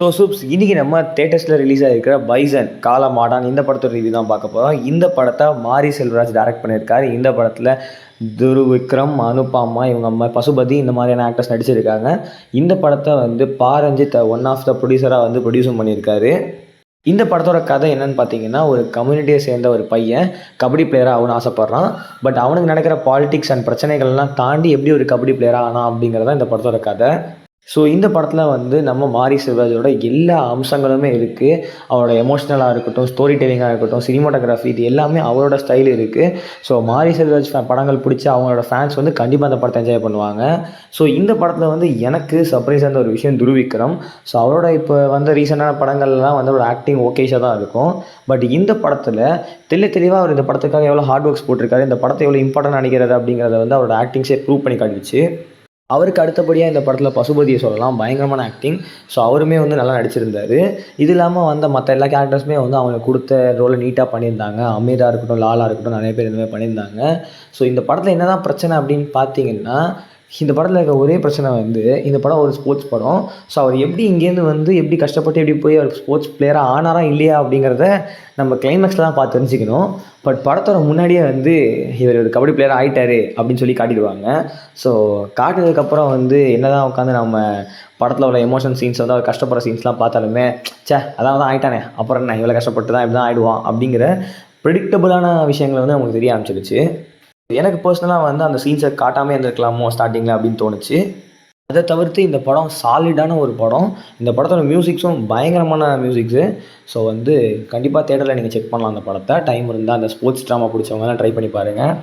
So soups இன்றைக்கி நம்ம தேட்டர்ஸில் release ஆகிருக்கிற bison காலமாடான் இந்த படத்தோட ரிவ்யூ தான் பார்க்க போகிறோம் இந்த படத்தை மாரி செல்வராஜ் டைரக்ட் பண்ணியிருக்காரு. இந்த படத்தில் துரு விக்ரம் அனுபாமா இவங்க அம்மா பசுபதி இந்த மாதிரியான ஆக்டர்ஸ் நடிச்சிருக்காங்க. இந்த படத்தை வந்து பாரஞ்சித் ஒன் ஆஃப் த ப்ரொடியூசராக வந்து ப்ரொடியூஸும் பண்ணியிருக்காரு. இந்த படத்தோட கதை என்னன்னு பார்த்தீங்கன்னா ஒரு கம்யூனிட்டியை சேர்ந்த ஒரு பையன் கபடி பிளேயராக ஆகணும்னு ஆசைப்பட்றான். பட் அவனுக்கு நடக்கிற பாலிடிக்ஸ் அண்ட் பிரச்சனைகள்லாம் தாண்டி எப்படி ஒரு கபடி பிளேயராக ஆனா அப்படிங்கிறதான் இந்த படத்தோட கதை. ஸோ இந்த படத்தில் வந்து நம்ம மாரி சிவராஜோட எல்லா அம்சங்களுமே இருக்குது அவரோட எமோஷ்னலாக இருக்கட்டும் ஸ்டோரி டெல்லிங்காக இருக்கட்டும் சினிமாட்டோகிராஃபி இது எல்லாமே அவரோட ஸ்டைல் இருக்குது ஸோ மாரி செல்வராஜ் படங்கள் பிடிச்ச அவங்களோட ஃபேன்ஸ் வந்து கண்டிப்பாக அந்த படத்தை என்ஜாய் பண்ணுவாங்க. ஸோ இந்த படத்தில் வந்து எனக்கு சர்ப்ரைஸ் அந்த ஒரு விஷயம் துருவிக்ரம். ஸோ அவரோட இப்போ வந்து ரீசெண்டான படங்கள்லாம் வந்து அவரோட ஆக்டிங் ஓகேஷாக தான் இருக்கும். பட் இந்த படத்தில் தெளி தெளிவாக அவர் இந்த படத்துக்காக எவ்வளோ ஹார்ட் ஒர்க்ஸ் போட்டிருக்காரு இந்த படத்தை எவ்வளோ இம்பார்ட்டன்ட் நினைக்கிறது அப்படிங்கிறத வந்து அவரோட ஆக்டிங்ஸே ப்ரூவ் பண்ணி காட்டிச்சு அவருக்கு அடுத்தபடியாக இந்த படத்தில் பசுபதியை சொல்லலாம். பயங்கரமான ஆக்டிங் ஸோ அவருமே வந்து நல்லா நடிச்சிருந்தாரு. இது இல்லாமல் வந்த மற்ற எல்லா கேரக்டர்ஸுமே வந்து அவங்களுக்கு கொடுத்த ரோலை நீட்டாக பண்ணியிருந்தாங்க. அமீரா இருக்கட்டும் லாலா இருக்கட்டும் நிறைய பேர் இதுமாதிரி பண்ணியிருந்தாங்க. ஸோ இந்த படத்தில் என்ன தான் பிரச்சனை அப்படின்னு பார்த்தீங்கன்னா இந்த படத்தில் இருக்க ஒரே பிரச்சனை வந்து இந்த படம் ஒரு ஸ்போர்ட்ஸ் படம். ஸோ அவர் எப்படி இங்கேருந்து வந்து எப்படி கஷ்டப்பட்டு எப்படி போய் அவர் ஸ்போர்ட்ஸ் பிளேயராக ஆனாரா இல்லையா அப்படிங்கிறத நம்ம கிளைமேக்ஸில் தான் பார்த்து தெரிஞ்சுக்கணும். பட் படத்தோட முன்னாடியே வந்து இவர் ஒரு கபடி பிளேயர் ஆகிட்டாரு அப்படின்னு சொல்லி காட்டிடுவாங்க. ஸோ காட்டுறதுக்கப்புறம் வந்து என்ன தான் உட்காந்து நம்ம படத்தில் உள்ள எமோஷன் சீன்ஸ் வந்து அவர் கஷ்டப்படுற சீன்ஸ்லாம் பார்த்தாலுமே ச்சே அதான் தான் ஆகிட்டானே அப்புறம் என்ன இவ்வளோ கஷ்டப்பட்டு தான் இப்படி தான் ஆகிடுவான் அப்படிங்கிற ப்ரிடிக்டபுளான விஷயங்கள் வந்து நமக்கு தெரிய ஆரம்பிச்சிருச்சு. எனக்கு பர்சனலாக வந்து அந்த சீன்ஸை காட்டாமல் இருந்திருக்கலாமோ ஸ்டார்டிங்கில் அப்படின்னு தோணுச்சு. அதை தவிர்த்து இந்த படம் சாலிடான ஒரு படம். இந்த படத்தோட மியூசிக்ஸும் பயங்கரமான மியூசிக்ஸு ஸோ வந்து கண்டிப்பாக தேட்டரில் நீங்கள் செக் பண்ணலாம் அந்த படத்தை. டைம் இருந்தால் அந்த ஸ்போர்ட்ஸ் ட்ராமா பிடிச்சவங்கலாம் ட்ரை பண்ணி பாருங்கள்